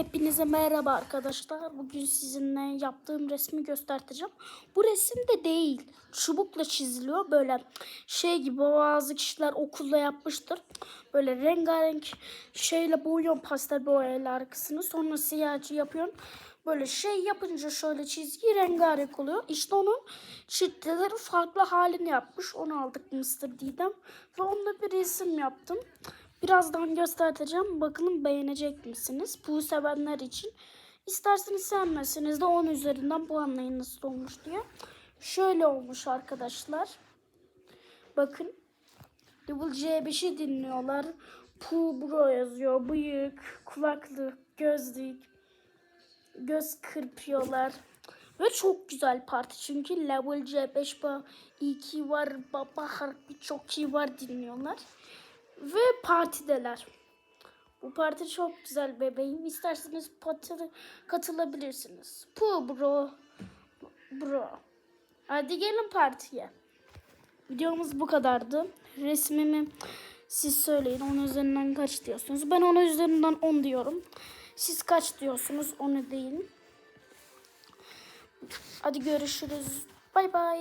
Hepinize merhaba arkadaşlar. Bugün sizinle yaptığım resmi göstereceğim. Bu resim de değil. Çubukla çiziliyor. Böyle şey gibi bazı kişiler okulda yapmıştır. Böyle rengarenk şeyle boyuyorum pastel boyayla arkasını. Sonra siyahçı yapıyorum. Böyle şey yapınca şöyle çizgi rengarenk oluyor. İşte onun çitleleri farklı halini yapmış. Onu aldık Mr. Didem. Ve onunla bir resim yaptım. Birazdan göstereceğim. Bakalım beğenecek misiniz? Bu sevenler için. İsterseniz sevmezseniz de 10 üzerinden puanlayın nasıl olmuş diye. Şöyle olmuş arkadaşlar. Bakın. Double C5'i dinliyorlar. Pu bro yazıyor. Bıyık, kulaklık, gözlük. Göz kırpıyorlar. Ve çok güzel parti çünkü Level C5 ba iyi ki var, baba harbi çok iyi var dinliyorlar. Ve partideler. Bu parti çok güzel bebeğim. İsterseniz parti katılabilirsiniz. Pu bro. Bro. Hadi gelin partiye. Videomuz bu kadardı. Resmimi siz söyleyin. Onun üzerinden kaç diyorsunuz? Ben onun üzerinden 10 diyorum. Siz kaç diyorsunuz? Onu değil. Hadi görüşürüz. Bay bay.